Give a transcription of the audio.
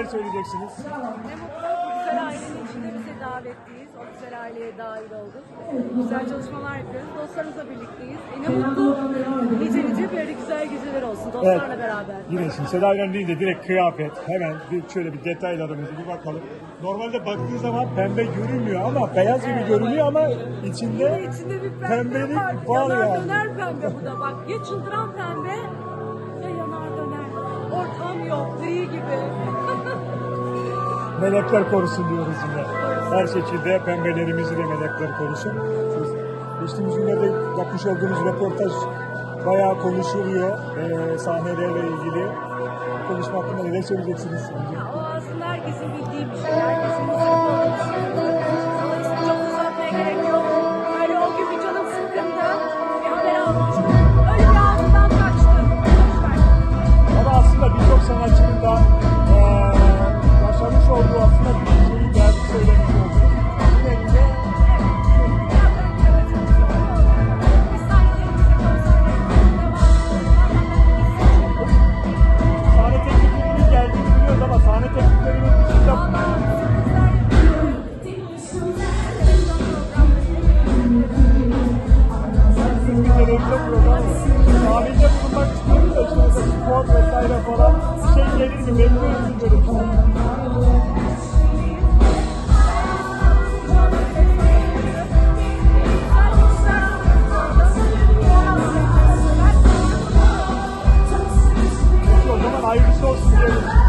neler söyleyeceksiniz? Ne mutlu bu güzel ailenin içinde bize davetliyiz. O güzel aileye dahil olduk. Güzel çalışmalar yapıyoruz. Dostlarımızla birlikteyiz. E ne mutlu nice nice böyle güzel geceler olsun dostlarla beraber. Yine şimdi Seda Eren deyince direkt kıyafet. Hemen bir şöyle bir detaylarımızı bir bakalım. Normalde baktığı zaman pembe görünmüyor ama beyaz gibi görünüyor ama içinde içinde bir pembe pembelik var. var yanar yani. döner pembe bu da bak. Ya çıldıran pembe ya yanar döner. Ortam yok gri gibi melekler korusun diyoruz yine. Her şekilde pembelerimizi de melekler korusun. Geçtiğimiz günlerde yapmış olduğumuz röportaj bayağı konuşuluyor e, sahnelerle ilgili. Konuşma hakkında neler söyleyeceksiniz? Valla aslında herkesin bildiği bir şey. Herkesin şey şey. Çok uzatmaya gerek yok. Böyle o gün bir canım sıkkında bir haber almak Tahminde bulunmak istiyorum da işte mesela spor vesaire falan bir şey gelir mi? Bekliyoruz bilmiyorum. O zaman hayırlısı olsun.